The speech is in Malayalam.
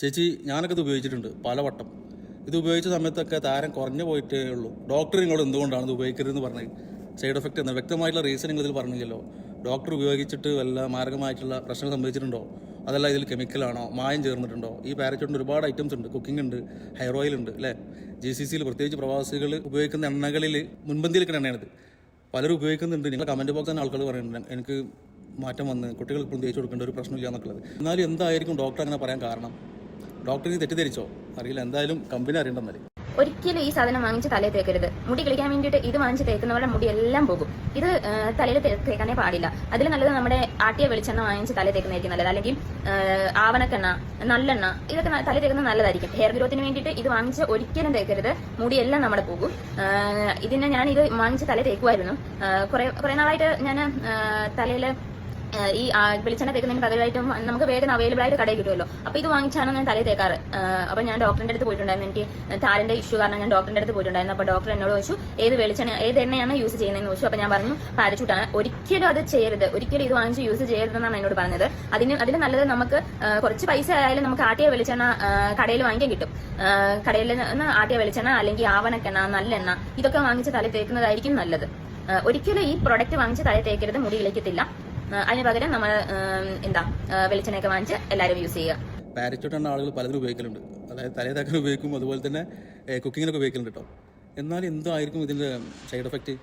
ചേച്ചി ഞാനൊക്കെ ഇത് ഉപയോഗിച്ചിട്ടുണ്ട് പലവട്ടം. ഇത് ഉപയോഗിച്ച സമയത്തൊക്കെ താരം കുറഞ്ഞു പോയിട്ടേ ഉള്ളൂ. ഡോക്ടർ നിങ്ങളോട് എന്തുകൊണ്ടാണ് ഇത് ഉപയോഗിക്കരുതെന്ന് പറഞ്ഞത് സൈഡ് എഫക്റ്റ് എന്ന വ്യക്തമായിട്ടുള്ള റീസൺ നിങ്ങൾ ഇതിൽ പറഞ്ഞില്ലല്ലോ. ഡോക്ടർ ഉപയോഗിച്ചിട്ട് വല്ല മാരകമായിട്ടുള്ള പ്രശ്നം സംഭവിച്ചിട്ടുണ്ടോ? അതല്ല ഇതിൽ കെമിക്കലാണോ മായം ചേർന്നിട്ടുണ്ടോ? ഈ പാരച്ചൂട്ടിന് ഒരുപാട് ഐറ്റംസ് ഉണ്ട്. കുക്കിംഗ് ഉണ്ട് ഹെയർ ഓയിൽ ഉണ്ട് അല്ലേ? ജി സി സിയിൽ പ്രത്യേകിച്ച് പ്രവാസികൾ ഉപയോഗിക്കുന്ന എണ്ണകളിൽ മുൻപന്തിയിൽ നിൽക്കുന്ന എണ്ണയാണിത്. പലരും ഉപയോഗിക്കുന്നുണ്ട്. നിങ്ങൾ കമന്റ് ബോക്സിൽ തന്നെ ആൾക്കാർ പറയുന്നുണ്ട്. എനിക്ക് മാറ്റം വന്ന് കുട്ടികൾ ഇപ്പോഴും തേച്ച് കൊടുക്കേണ്ട ഒരു പ്രശ്നമില്ല എന്നുള്ളത്. എന്നാലും എന്തായിരിക്കും ഡോക്ടർ അങ്ങനെ പറയാൻ കാരണം? ഡോക്ടറിന് തെറ്റിദ്ധരിച്ചോ? അറിയില്ല. എന്തായാലും കമ്പനി അറിയണ്ടെന്നല്ലേ. ഒരിക്കലും ഈ സാധനം വാങ്ങിച്ച് തലയിൽ തേക്കരുത്. മുടി കളിക്കാൻ വേണ്ടിയിട്ട് ഇത് വാങ്ങിച്ച് തേക്കുന്നവരുടെ മുടി എല്ലാം പോകും. ഇത് തലയിൽ തേക്കാനേ പാടില്ല. അതിൽ നല്ലത് നമ്മുടെ ആട്ടിയ വെളിച്ചെണ്ണ വാങ്ങിച്ച് തലയിൽ തേക്കുന്നതായിരിക്കും നല്ലത്. അല്ലെങ്കിൽ ആവണക്കെണ്ണ നല്ലെണ്ണ ഇതൊക്കെ തല തലയിൽ തേക്കുന്നത് നല്ലതായിരിക്കും. ഹെയർ ഗ്രോത്തിന് വേണ്ടിയിട്ട് ഇത് വാങ്ങിച്ച് ഒരിക്കലും തേക്കരുത്. മുടിയെല്ലാം നമ്മുടെ പോകും. ഇതിനെ ഞാൻ ഇത് വാങ്ങിച്ച് തലയിൽ തേക്കുമായിരുന്നു കുറെ കുറെ നാളായിട്ട് ഞാൻ തലയിൽ ഈ വെളിച്ചെണ്ണ തേക്കുന്നതിന് പകരമായിട്ടും നമുക്ക് വേഗം അവൈലബിൾ ആയിട്ട് കടയിൽ കിട്ടുമല്ലോ. അപ്പൊ ഇത് വാങ്ങിച്ചാണ് ഞാൻ തലയിൽ തേക്കാറ്. അപ്പൊ ഞാൻ ഡോക്ടറിന്റെ അടുത്ത് പോയിട്ടുണ്ടായിരുന്നു. എനിക്ക് താരന്റെ ഇഷ്യൂ കാരണം ഞാൻ ഡോക്ടറിന്റെ അടുത്ത് പോയിട്ടുണ്ടായിരുന്നു. അപ്പൊ ഡോക്ടർ എന്നോട് ചോദിച്ചു ഏത് വെളിച്ചെണ്ണ ഏത് എണ്ണയാണ് യൂസ് ചെയ്യുന്നതെന്ന്? ചോദിച്ചു. അപ്പൊ ഞാൻ പറഞ്ഞു പാരച്ചൂട്ടാണ് ഒരിക്കലും അത് ചെയ്യരുത്. ഒരിക്കലും ഇത് വാങ്ങിച്ച് യൂസ് ചെയ്യരുതെന്നാണ് എന്നോട് പറഞ്ഞത്. അതിന് അതിന് നല്ലത് നമുക്ക് കുറച്ച് പൈസ ആയാലും നമുക്ക് ആട്ടിയ വെളിച്ചെണ്ണ കടയിൽ വാങ്ങിക്കാൻ കിട്ടും. കടയിൽ നിന്ന് ആട്ടിയ വെളിച്ചെണ്ണ അല്ലെങ്കിൽ ആവണക്കെണ്ണ നല്ലെണ്ണ ഇതൊക്കെ വാങ്ങിച്ച് തലയിൽ തേക്കുന്നതായിരിക്കും നല്ലത്. ഒരിക്കലും ഈ പ്രൊഡക്റ്റ് വാങ്ങിച്ച് തലയിൽ തേക്കരുത്. മുടി ഇളക്കത്തില്ല. ആ, അതിന് പകരം നമ്മൾ എന്താ വെളിച്ചെണ്ണയൊക്കെ വാങ്ങിച്ച് എല്ലാവരും യൂസ് ചെയ്യുക. പാരച്ചൂട്ട് എണ്ണ ആളുകൾ പലതും ഉപയോഗിക്കലുണ്ട്. അതായത് തലേ ഉപയോഗിക്കും അതുപോലെ തന്നെ കുക്കിങ്ങിനൊക്കെ ഉപയോഗിക്കലുണ്ട് കേട്ടോ എന്നാൽ എന്തായിരിക്കും ഇതിന്റെ സൈഡ് എഫക്റ്റ്